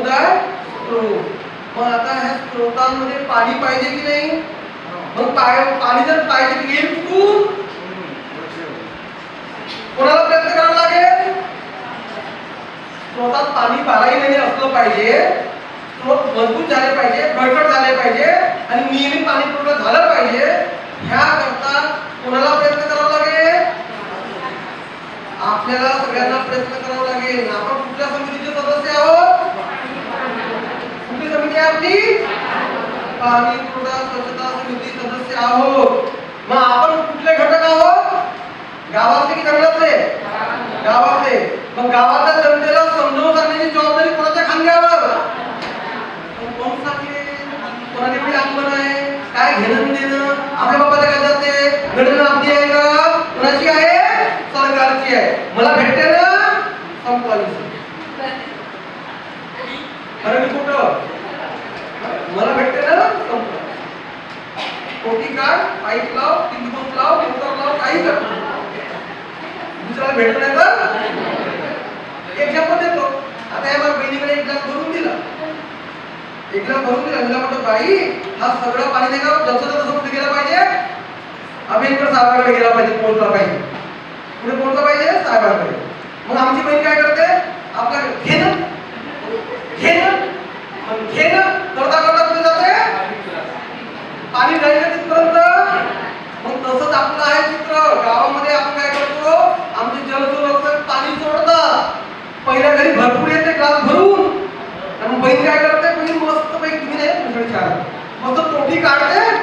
समुदाय स्रोत मग आता ह्या स्रोतांमध्ये पाणी पाहिजे की नाही? मग पाणी जर पाहिजे येईल कुठून कोणाला प्रयत्न करावा लागेल? स्रोतात पाणी बाराही महिने असलं पाहिजे. स्रोत मजबूत झाले पाहिजे बळकट झाले पाहिजे आणि नियमित पाणी पुरवठा झालं पाहिजे. ह्याकरता कोणाला प्रयत्न करावा लागेल? आपल्याला सगळ्यांना प्रयत्न करावा लागेल. आपण कुठल्या समितीचे सदस्य आहोत कुठली समिती आहे आपली पाणी पुरवठा स्वच्छता समिती सदस्य आहोत. मग आपण कुठले घटक आहोत? गावातले की जंगलातले? गावातले. मग गावातल्या जनतेला समजावून सांगण्याची जबाबदारी कोणाच्या खांद्यावर? कोण सांगेल? कोणाने एवढी अंगण आहे? काय घेणं देणं? आपल्या बाबाच्या काय जाते? घडणं आपली आहे का? कोणाची आहे? सरकारची आहे. मला भेटते ना? संपवायची खरं मी कुठं मला भेटते ना? संपलं कोटी काढ पाईप लाव पिंपट लाव मोटर लाव काही कर. दुसऱ्याला भेटत नाही तर एक्झाम्पल देतो आता या माझ्या बहिणीकडे एक्झाम भरून दिला. एक्झाम भरून दिला. तिला म्हटलं बाई हा सगळं पाणी नाही का? जसं तसं कुठे गेला पाहिजे अमेरिकन साहेबांकडे गेला पाहिजे पोहोचला पाहिजे. पुढे पोहोचला पाहिजे साहेबांकडे. मग आमची बहीण काय करते आपल्या घे ना घे ना मग घे ना करता करता कुठे जाते पाणी जायचं तिथपर्यंत मग तसंच आपलं आहे चित्र. गावामध्ये आपण